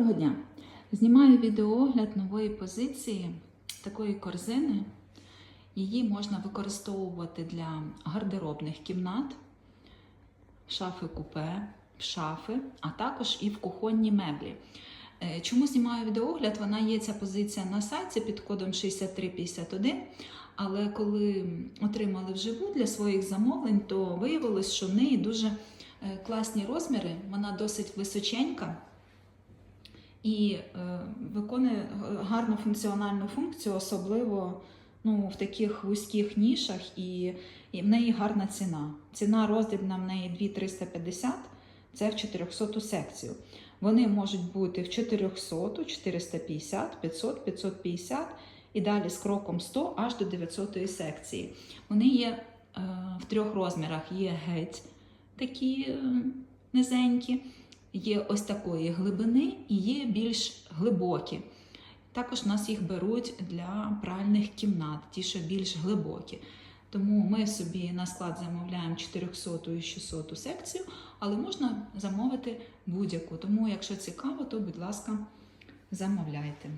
Доброго дня! Знімаю відеоогляд нової позиції такої корзини. Її можна використовувати для гардеробних кімнат, шафи купе, шафи, а також і в кухонні меблі. Е, Чому знімаю відеоогляд? Вона є ця позиція на сайті під кодом 6351. Але коли отримали вживу для своїх замовлень, то виявилось, що в неї дуже е, класні розміри, вона досить височенька і е, виконує гарну функціональну функцію, особливо ну, в таких вузьких нішах, і, і в неї гарна ціна. Ціна роздрібна в неї 2350, це в 400 секцію. Вони можуть бути в 400, 450, 500, 550 і далі з кроком 100 аж до 900 секції. Вони є е, в трьох розмірах: є геть такі е, низенькі, є ось такої глибини і є більш глибокі. Також нас їх беруть для пральних кімнат, ті, що більш глибокі. Тому ми собі на склад замовляємо 400 і 600 секцію, але можна замовити будь-яку. Тому, якщо цікаво, то будь ласка, замовляйте.